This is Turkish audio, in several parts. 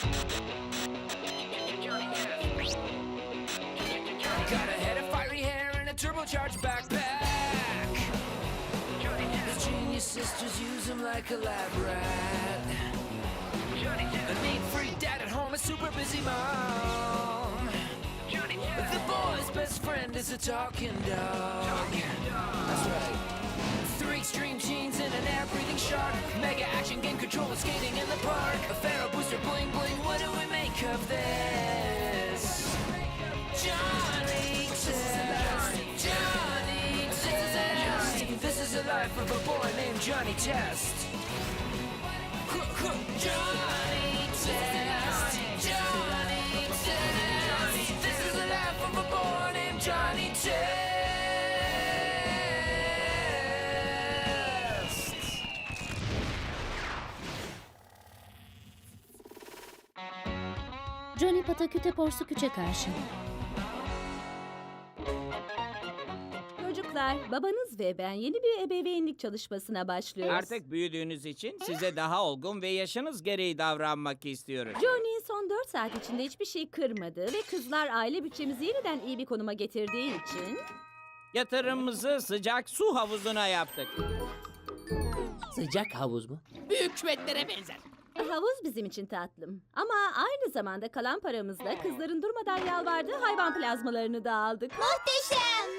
Got a head of fiery hair and a turbocharged backpack. His genius sisters use him like a lab rat. A neat freak dad at home, a super busy mom. The boy's best friend is a talking dog. That's right. Extreme genes and an air-breathing shark. Mega action game controller skating in the park. A Pharaoh booster bling bling. What do we make of this? Johnny Test. Johnny Test. This is the life of a boy named Johnny Test. Johnny Pataküte Porsuküç'e karşı. Çocuklar, babanız ve ben yeni bir ebeveynlik çalışmasına başlıyoruz. Artık büyüdüğünüz için size daha olgun ve yaşınız gereği davranmak istiyoruz. Johnny son 4 saat içinde hiçbir şey kırmadı ve kızlar aile bütçemizi yeniden iyi bir konuma getirdiği için... Yatırımımızı sıcak su havuzuna yaptık. Sıcak havuz mu? Büyük küvetlere benzer. Havuz bizim için tatlım. Ama aynı zamanda kalan paramızla kızların durmadan yalvardığı hayvan plazmalarını da aldık. Muhteşem.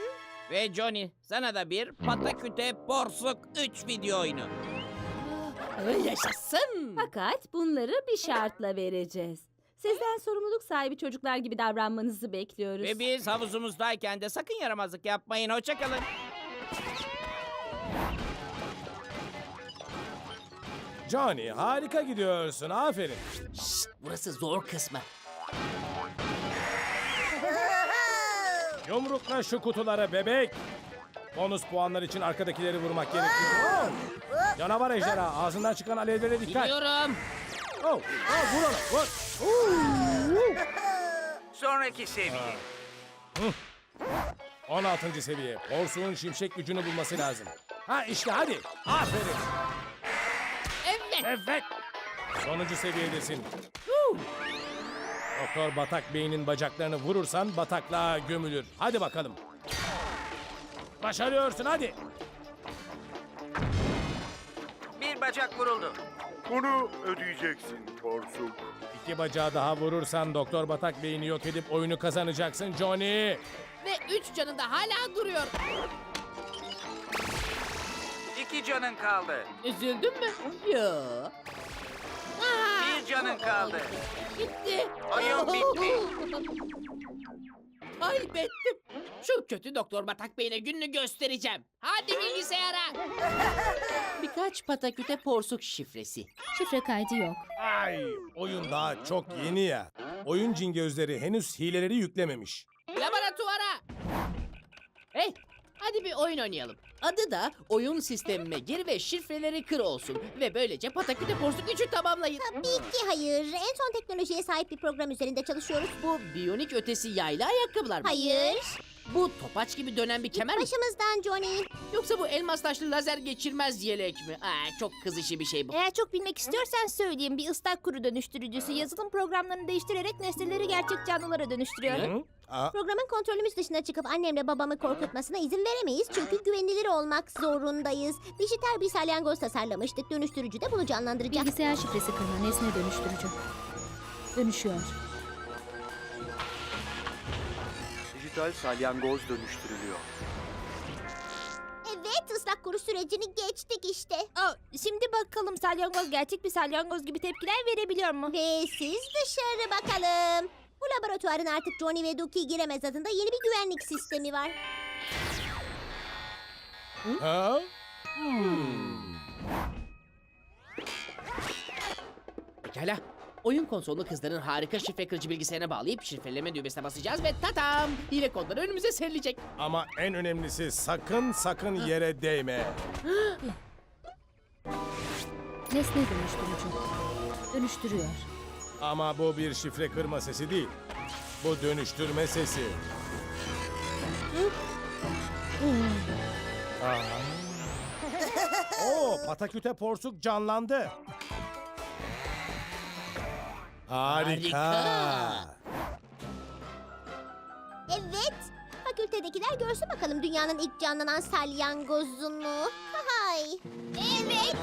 Ve Johnny sana da bir pataküte porsuk 3 video oyunu. Ay, Yaşasın. Fakat bunları bir şartla vereceğiz. Sizden sorumluluk sahibi çocuklar gibi davranmanızı bekliyoruz. Ve biz havuzumuzdayken de sakın yaramazlık yapmayın. Hoşçakalın. Johnny harika gidiyorsun aferin. Şşt, burası zor kısmı. Yumrukla şu kutulara bebek. Bonus puanlar için arkadakileri vurmak gerekiyor. Oh! Canavar ejderha ağzından çıkan alevlere dikkat. Gidiyorum. Oh, oh, vur ona vur. Oo! Sonraki seviye. 16. seviye. Porsuğun şimşek gücünü bulması lazım. Ha işte hadi. Aferin. Evet. Sonuncu seviyedesin. Doktor Batak Bey'in bacaklarını vurursan bataklığa gömülür. Hadi bakalım. Başarıyorsun hadi. Bir bacak vuruldu. Bunu ödeyeceksin porsuk. İki bacağı daha vurursan Doktor Batak Bey'ini yok edip oyunu kazanacaksın Johnny. Ve üç canı da hala duruyor. İki canın kaldı. Üzüldün mü? Yo. Bir canın kaldı. Gitti. Oyun bitti. Kaybettim. Şu kötü doktor Batak Bey'ine gününü göstereceğim. Hadi bilgisayara. Birkaç pataküte porsuk şifresi. Şifre kaydı yok. Ay oyun daha çok yeni ya. Oyun cingözleri henüz hileleri yüklememiş. Laboratuvara. Hey, hadi bir oyun oynayalım. Adı da oyun sistemime gir ve şifreleri kır olsun. Ve böylece pataküte porsuk gücü tamamlayın. Tabii ki hayır. En son teknolojiye sahip bir program üzerinde çalışıyoruz. Bu biyonik ötesi yaylı ayakkabılar mı? Hayır. Bu topaç gibi dönen bir kemer mi? Başımızdan Johnny. Yoksa bu elmas taşlı lazer geçirmez yelek mi? Aa, çok kız işi bir şey bu. Eğer çok bilmek istiyorsan söyleyeyim. Bir ıslak kuru dönüştürücüsü yazılım programlarını değiştirerek nesneleri gerçek canlılara dönüştürüyor. Aa, Programın kontrolümüz dışına çıkıp annemle babamı korkutmasına izin veremeyiz. Çünkü güvenilir olmak zorundayız. Dijital bir salyangoz tasarlamıştık. Dönüştürücü de bunu canlandıracak. Bilgisayar şifresi kırma nesne dönüştürücü. Dönüşüyor. Dijital salyangoz dönüştürülüyor. Evet ıslak kuru sürecini geçtik işte. şimdi bakalım salyangoz gerçek bir salyangoz gibi tepkiler verebiliyor mu? Ve siz dışarı bakalım. Bu laboratuvarın artık Johnny ve Duki giremez adında yeni bir güvenlik sistemi var. ha? Pekala. Oyun konsolunu kızların harika şifre kırıcı bilgisayarına bağlayıp şifreleme düğmesine basacağız ve tatam! Hile kodları önümüze serilecek. Ama en önemlisi sakın sakın yere değme. Nesne dönüştürücü. Dönüştürüyor. Ama bu bir şifre kırma sesi değil. Bu dönüştürme sesi. Aa. Oo, pataküte porsuk canlandı. Harika. Evet. Fakültedekiler görsün bakalım dünyanın ilk canlanan salyangozunu. Hay. Evet.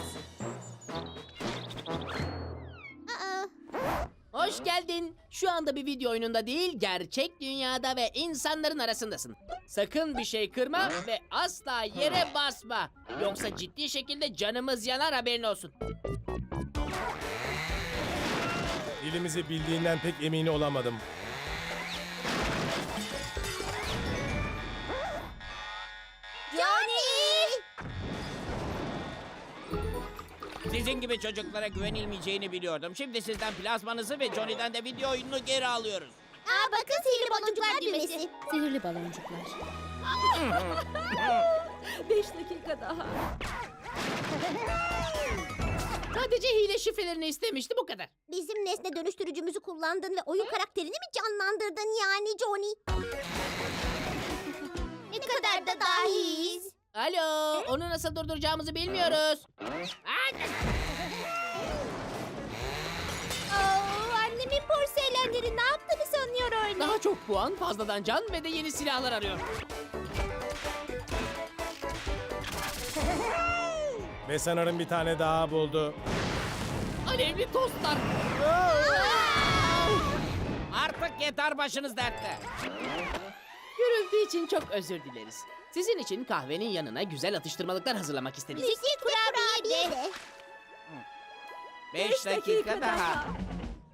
Aa, Hoş geldin. Şu anda bir video oyununda değil, gerçek dünyada ve insanların arasındasın. Sakın bir şey kırma ve asla yere basma. Yoksa ciddi şekilde canımız yanar haberin olsun. Dilimizi bildiğinden pek emin olamadım. Johnny! Sizin gibi çocuklara güvenilmeyeceğini biliyordum. Şimdi sizden plazmanızı ve Johnny'den de video oyununu geri alıyoruz. Aa bakın sihirli baloncuklar düğmesi. Sihirli baloncuklar. Beş dakika daha. Sadece hile şifrelerini istemişti bu kadar. Bizim nesne dönüştürücümüzü kullandın ve oyun karakterini mi canlandırdın yani Johnny? ne kadar da dahiyiz. Alo, onu nasıl durduracağımızı bilmiyoruz. Ay! Oo, annemin porselenleri ne yaptığını sanıyor öyle. Daha çok puan, fazladan can ve de yeni silahlar arıyor. Ve sanırım bir tane daha buldu. Alevli tostlar. Artık yeter başınız dertte. Görüldüğü için çok özür dileriz. Sizin için kahvenin yanına güzel atıştırmalıklar hazırlamak istedik. Bizi kurabiye de. Beş dakika daha.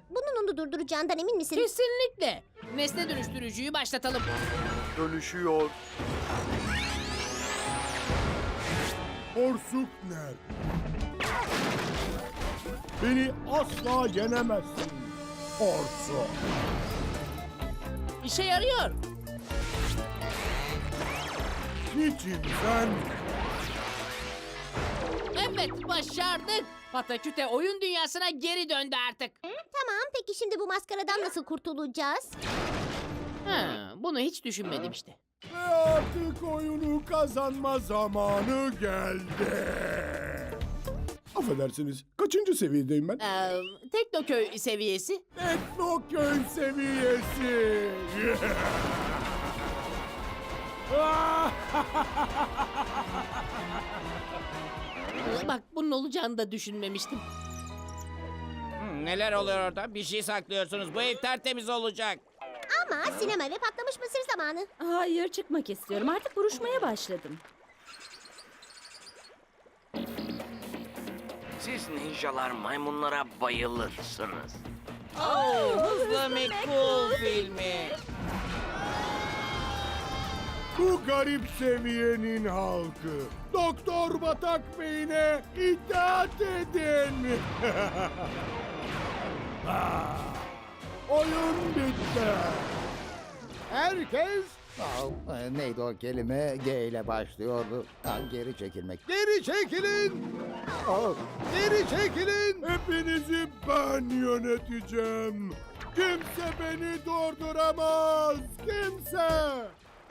Bunun onu durduracağından emin misin? Kesinlikle. Nesne dönüştürücüyü başlatalım. Dönüşüyor. Porsuk nerede? Beni asla yenemezsin. Porsuk. İşe yarıyor. Niçin sen? Evet, başardık. Pataküte oyun dünyasına geri döndü artık. Tamam peki şimdi bu maskaradan nasıl kurtulacağız? Ha, bunu hiç düşünmedim işte. Ve artık oyunu kazanma zamanı geldi. Affedersiniz, kaçıncı seviyedeyim ben? Ee, Teknoköy seviyesi. Etnoköy seviyesi. Bak bunun olacağını da düşünmemiştim. Hmm, neler oluyor orada? Bir şey saklıyorsunuz. Bu ev tertemiz olacak. Ama sinema ve patlamış mısır zamanı. Hayır çıkmak istiyorum. Artık buruşmaya başladım. Siz ninjalar maymunlara bayılırsınız. Oh, Hızlı McCool filmi. Bu garip seviyenin halkı. Doktor Batak Bey'ine itaat edin. Ah, Oyun bitti. Herkes... Aa, e, neydi o kelime? G ile başlıyordu. Aa, geri çekilmek. Geri çekilin! Aa, geri çekilin! Hepinizi ben yöneteceğim. Kimse beni durduramaz. Kimse.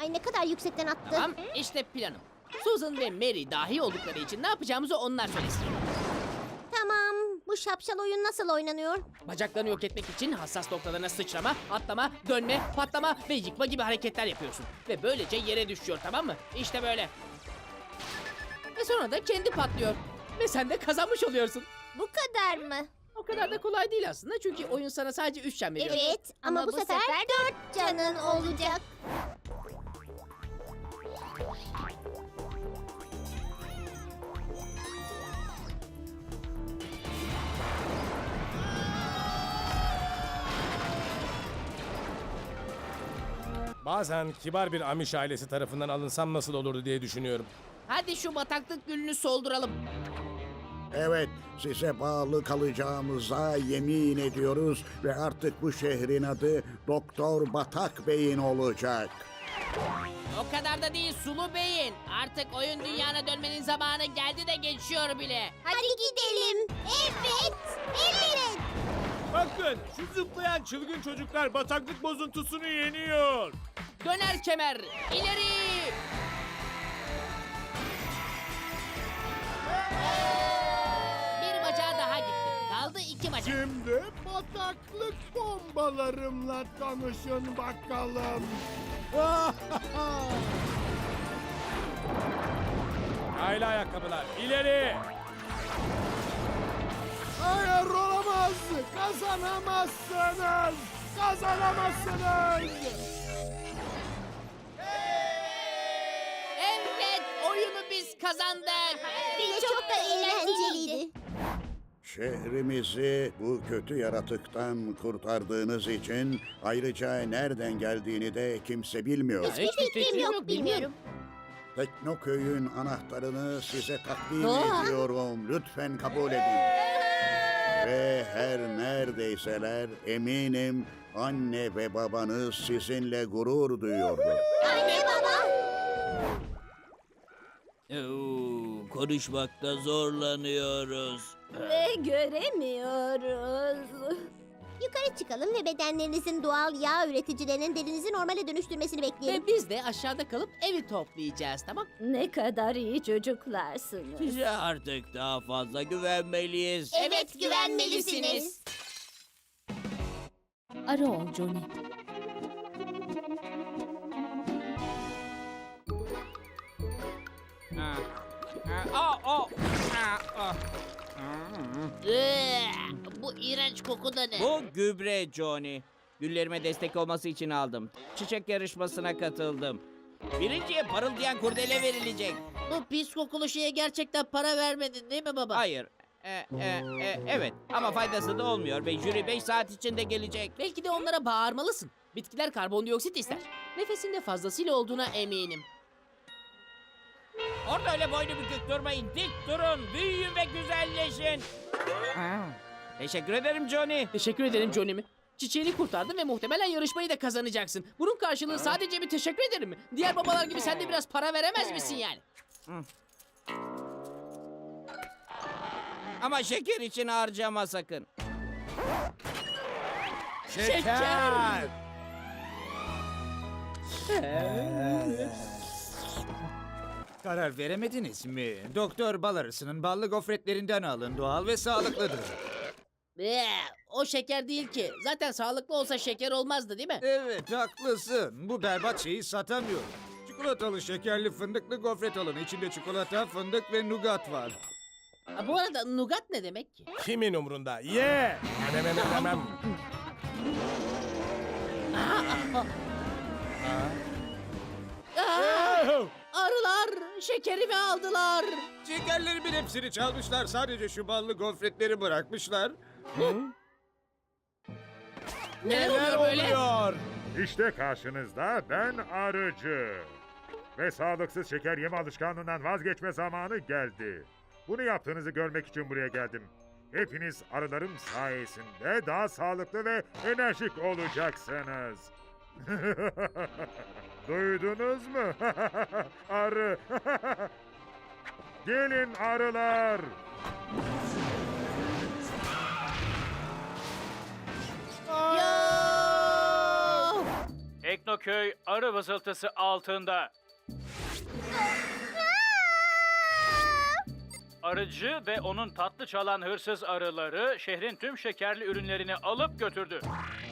Ay ne kadar yüksekten attı. Tamam, işte planım. Susan ve Mary dahi oldukları için ne yapacağımızı onlar söylesin. Bu şapşal oyun nasıl oynanıyor? Bacaklarını yok etmek için hassas noktalarına sıçrama, atlama, dönme, patlama ve yıkma gibi hareketler yapıyorsun. Ve böylece yere düşüyor tamam mı? İşte böyle. Ve sonra da kendi patlıyor. Ve sen de kazanmış oluyorsun. Bu kadar mı? O kadar da kolay değil aslında çünkü oyun sana sadece 3 can veriyor. Evet ama, bu, sefer, dört canın olacak. Bazen kibar bir Amish ailesi tarafından alınsam nasıl olurdu diye düşünüyorum. Hadi şu bataklık gülünü solduralım. Evet, size bağlı kalacağımıza yemin ediyoruz ve artık bu şehrin adı Doktor Batak Bey'in olacak. O kadar da değil Sulu Bey'in. Artık oyun dünyana dönmenin zamanı geldi de geçiyor bile. Hadi gidelim. Evet. Evet. Bakın şu zıplayan çılgın çocuklar bataklık bozuntusunu yeniyor. Döner kemer, ileri! Bir bacağı daha gitti. Kaldı iki. acaba? Şimdi bataklık bombalarımla tanışın bakalım. Hayli ayakkabılar. ileri. Hayır olamaz. Kazanamazsınız. Kazanamazsınız. Evet oyunu biz kazandık. Bir de çok da eğlenceliydi. Şehrimizi bu kötü yaratıktan kurtardığınız için ayrıca nereden geldiğini de kimse bilmiyor. Hiçbir fikrim yok bilmiyorum. Teknoköy'ün anahtarını size takdim ediyorum. Lütfen kabul edin. Ve her neredeyseler eminim anne ve babanız sizinle gurur duyuyordur. Anne baba. Oo, konuşmakta zorlanıyoruz. Ve göremiyoruz. Yukarı çıkalım ve bedenlerinizin doğal yağ üreticilerinin derinizi normale dönüştürmesini bekleyelim. Ve biz de aşağıda kalıp evi toplayacağız tamam? Ne kadar iyi çocuklarsınız. Size artık daha fazla güvenmeliyiz. Evet güvenmelisiniz. Arı ol Johnny. Aa, aa, aa, aa. Bu iğrenç koku da ne? Bu gübre Johnny. Güllerime destek olması için aldım. Çiçek yarışmasına katıldım. Birinciye parıldayan kurdele verilecek. Bu pis kokulu şeye gerçekten para vermedin değil mi baba? Hayır. E, e, e, evet ama faydası da olmuyor ve jüri 5 saat içinde gelecek. Belki de onlara bağırmalısın. Bitkiler karbondioksit ister. Nefesinde fazlasıyla olduğuna eminim. Orada öyle boynu bükük durmayın. Dik durun. Büyüyün ve güzelleşin. Teşekkür ederim Johnny. Teşekkür ederim Johnny mi? Çiçeğini kurtardın ve muhtemelen yarışmayı da kazanacaksın. Bunun karşılığı sadece bir teşekkür ederim mi? Diğer babalar gibi sen de biraz para veremez misin yani? Ama şeker için harcama sakın. Şeker! Karar veremediniz mi? Doktor bal arısının ballı gofretlerinden alın. Doğal ve sağlıklıdır. Ee, o şeker değil ki. Zaten sağlıklı olsa şeker olmazdı değil mi? Evet haklısın. Bu berbat şeyi satamıyorum. Çikolatalı şekerli fındıklı gofret alın. İçinde çikolata, fındık ve nugat var. Ha, bu arada nugat ne demek ki? Kimin umrunda? Ye. Hemen hemen hemen. Aa, arılar şekerimi aldılar. Şekerlerimin hepsini çalmışlar. Sadece şu ballı gofretleri bırakmışlar. Neler oluyor böyle? oluyor? İşte karşınızda ben arıcı. Ve sağlıksız şeker yeme alışkanlığından vazgeçme zamanı geldi. Bunu yaptığınızı görmek için buraya geldim. Hepiniz arılarım sayesinde daha sağlıklı ve enerjik olacaksınız. Duydunuz mu? Arı. Gelin arılar. Teknoköy arı vızıltısı altında. Arıcı ve onun tatlı çalan hırsız arıları şehrin tüm şekerli ürünlerini alıp götürdü.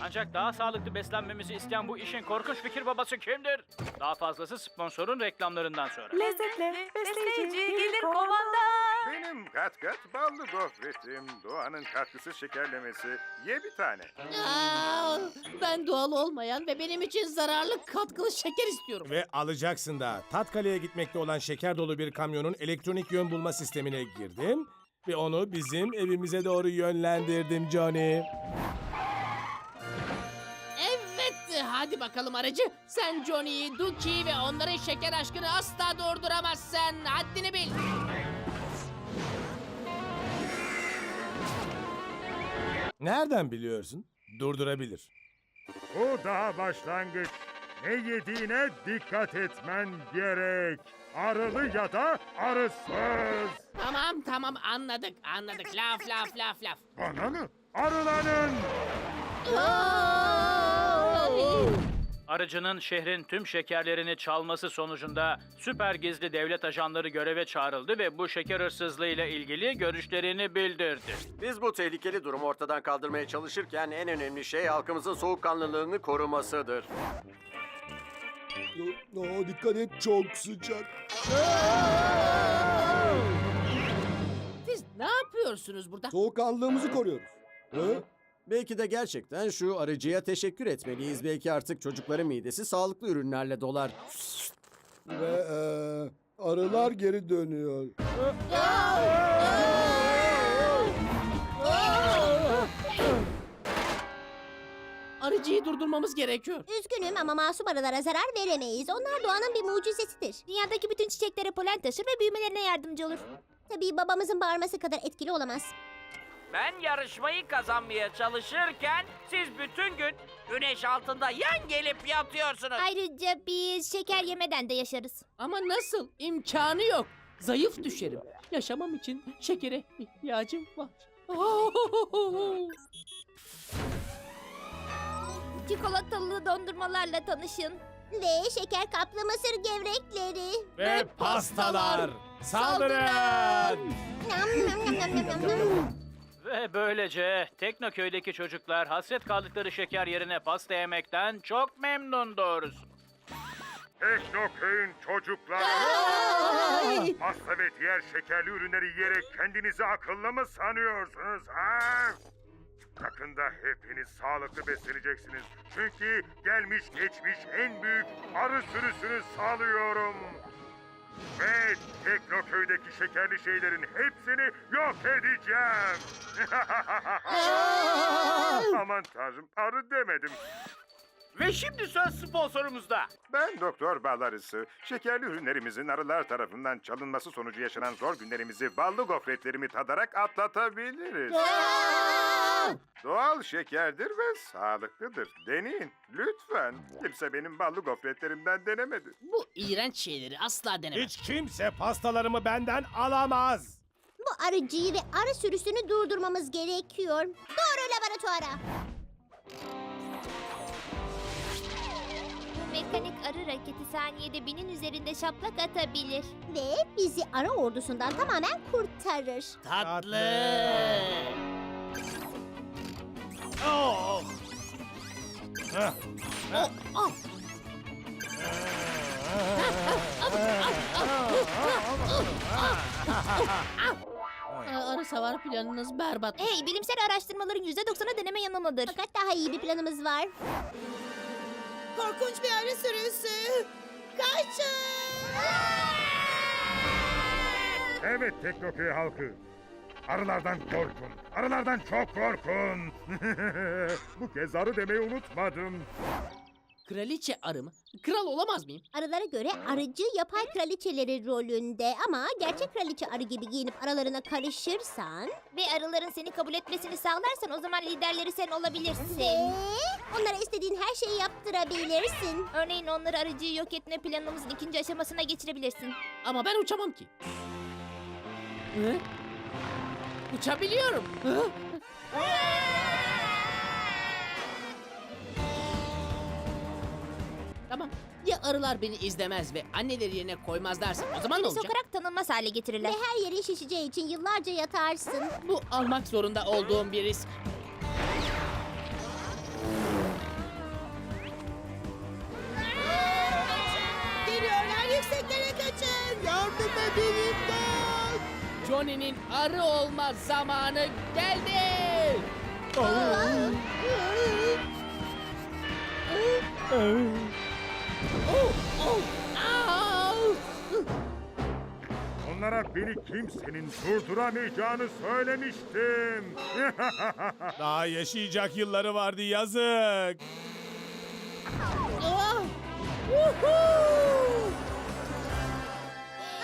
Ancak daha sağlıklı beslenmemizi isteyen bu işin korkunç fikir babası kimdir? Daha fazlası sponsorun reklamlarından sonra. Lezzetli, besleyici, gelir kovanda. Benim kat kat ballı gofretim. Doğanın katkısız şekerlemesi. Ye bir tane. Aa, ben doğal olmayan ve benim için zararlı katkılı şeker istiyorum. Ve alacaksın da. Tatkale'ye gitmekte olan şeker dolu bir kamyonun elektronik yön bulma sistemine girdim. Ve onu bizim evimize doğru yönlendirdim Johnny. Evet, hadi bakalım aracı. Sen Johnny'yi, Dookie'yi ve onların şeker aşkını asla durduramazsın. Haddini bil. Nereden biliyorsun? Durdurabilir. Bu daha başlangıç. Ne yediğine dikkat etmen gerek. Arılı ya da arısız. Tamam tamam anladık anladık. Laf laf laf laf. Bana mı? Arılanın. Arıcının şehrin tüm şekerlerini çalması sonucunda süper gizli devlet ajanları göreve çağrıldı ve bu şeker hırsızlığıyla ilgili görüşlerini bildirdi. Biz bu tehlikeli durumu ortadan kaldırmaya çalışırken en önemli şey halkımızın soğukkanlılığını korumasıdır. dikkat et çok sıcak. Siz ne yapıyorsunuz burada? Soğukkanlılığımızı koruyoruz. Belki de gerçekten şu arıcıya teşekkür etmeliyiz. Belki artık çocukların midesi sağlıklı ürünlerle dolar. Ve arılar geri dönüyor. Arıcıyı durdurmamız gerekiyor. Üzgünüm ama masum arılara zarar veremeyiz. Onlar doğanın bir mucizesidir. Dünyadaki bütün çiçeklere polen taşır ve büyümelerine yardımcı olur. Tabii babamızın bağırması kadar etkili olamaz. Ben yarışmayı kazanmaya çalışırken siz bütün gün güneş altında yan gelip yatıyorsunuz. Ayrıca biz şeker yemeden de yaşarız. Ama nasıl? İmkanı yok. Zayıf düşerim. Yaşamam için şekere ihtiyacım var. Çikolatalı dondurmalarla tanışın. Ve şeker kaplı mısır gevrekleri. Ve pastalar. Saldırın! Nam nam nam nam nam nam nam. Ve böylece Teknoköy'deki çocuklar hasret kaldıkları şeker yerine pasta yemekten çok memnun doğrusu. Teknoköy'ün çocukları pasta ve diğer şekerli ürünleri yiyerek kendinizi akıllı mı sanıyorsunuz ha? Yakında hepiniz sağlıklı besleneceksiniz. Çünkü gelmiş geçmiş en büyük arı sürüsünü sağlıyorum. Ve Teknoköy'deki şekerli şeylerin hepsini yok edeceğim. Aman tanrım arı demedim. Ve şimdi söz sponsorumuzda. Ben Doktor Bal Arısı. Şekerli ürünlerimizin arılar tarafından çalınması sonucu yaşanan zor günlerimizi ballı gofretlerimi tadarak atlatabiliriz. Doğal şekerdir ve sağlıklıdır. Deneyin lütfen. Kimse benim ballı gofretlerimden denemedi. Bu iğrenç şeyleri asla denemem. Hiç kimse pastalarımı benden alamaz. Bu arıcıyı ve arı sürüsünü durdurmamız gerekiyor. Doğru laboratuvara. Mekanik arı raketi saniyede binin üzerinde şaplak atabilir. Ve bizi arı ordusundan tamamen kurtarır. Tatlı. Oh! Aa, Arı savar planınız berbat. Hey, bilimsel araştırmaların %90'ı deneme yanılmadır. Fakat daha iyi bir planımız var. Korkunç bir arı sürüsü. Kaçın! Evet Teknoköy halkı. Arılardan korkun. Arılardan çok korkun. Bu kez arı demeyi unutmadım. Kraliçe arı mı? Kral olamaz mıyım? Arılara göre arıcı yapay kraliçeleri rolünde ama gerçek kraliçe arı gibi giyinip aralarına karışırsan... Ve arıların seni kabul etmesini sağlarsan o zaman liderleri sen olabilirsin. Ve onlara istediğin her şeyi yaptırabilirsin. Örneğin onları arıcıyı yok etme planımızın ikinci aşamasına geçirebilirsin. Ama ben uçamam ki. Hı? Uçabiliyorum. Hı? Tamam. Ya arılar beni izlemez ve anneleri yerine koymazlarsa o zaman ne olacak? sokarak tanınmaz hale getirirler. Ve her yerin şişeceği için yıllarca yatarsın. Bu almak zorunda olduğum bir risk. Geliyorlar yükseklere kaçın. Yardım edin imdat. Johnny'nin arı olma zamanı geldi. Oh, oh! Onlara beni kimsenin durduramayacağını söylemiştim. Daha yaşayacak yılları vardı yazık.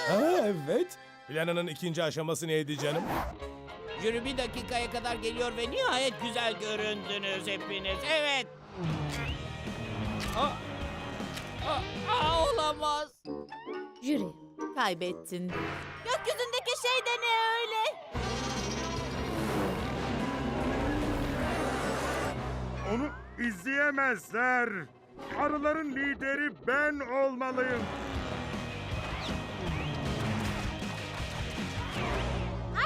Ha, evet. Planının ikinci aşaması neydi canım? Jüri bir dakikaya kadar geliyor ve nihayet güzel göründünüz hepiniz. Evet. Aa, aa, olamaz. Jüri, kaybettin. Gökyüzündeki şey de ne öyle? Onu izleyemezler. Arıların lideri ben olmalıyım.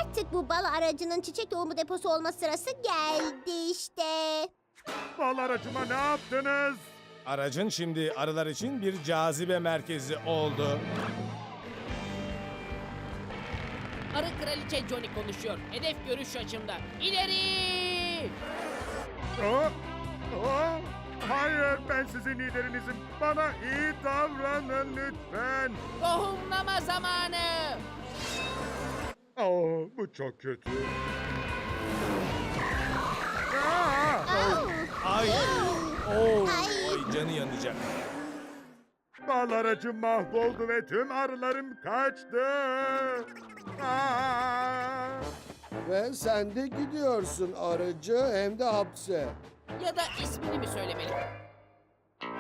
Artık bu bal aracının çiçek tohumu deposu olma sırası geldi işte. Bal aracıma ne yaptınız? Aracın şimdi arılar için bir cazibe merkezi oldu. Arı kraliçe Johnny konuşuyor. Hedef görüş açımda. İleri! Oh, oh, hayır ben sizin liderinizim. Bana iyi davranın lütfen. Tohumlama zamanı! Oh, bu çok kötü. Aa! Ay! Oo! Ay. Canı yanacak. Bal aracım mahvoldu ve tüm arılarım kaçtı. Aa! Ve sen de gidiyorsun arıcı hem de hapse. Ya da ismini mi söylemeli?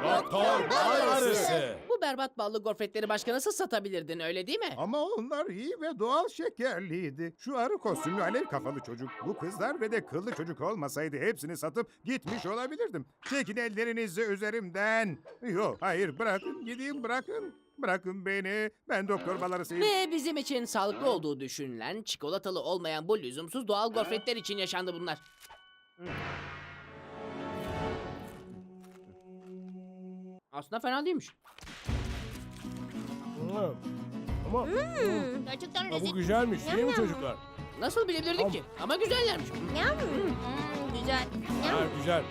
Doktor Bal Arısı. Berbat ballı gofretleri başka nasıl satabilirdin öyle değil mi? Ama onlar iyi ve doğal şekerliydi. Şu arı kostümlü alev kafalı çocuk, bu kızlar ve de kıllı çocuk olmasaydı hepsini satıp gitmiş olabilirdim. Çekin ellerinizi üzerimden. Yok hayır bırakın gideyim bırakın. Bırakın beni. Ben doktor balarısıyım. Ve bizim için sağlıklı olduğu düşünülen çikolatalı olmayan bu lüzumsuz doğal gofretler için yaşandı bunlar. Aslında fena değilmiş. Ama Gerçekten ha, bu güzelmiş değil mi çocuklar? Nasıl bilebilirdik ki? Ama güzellermiş. Yum. Hmm, güzel. Ha, güzel.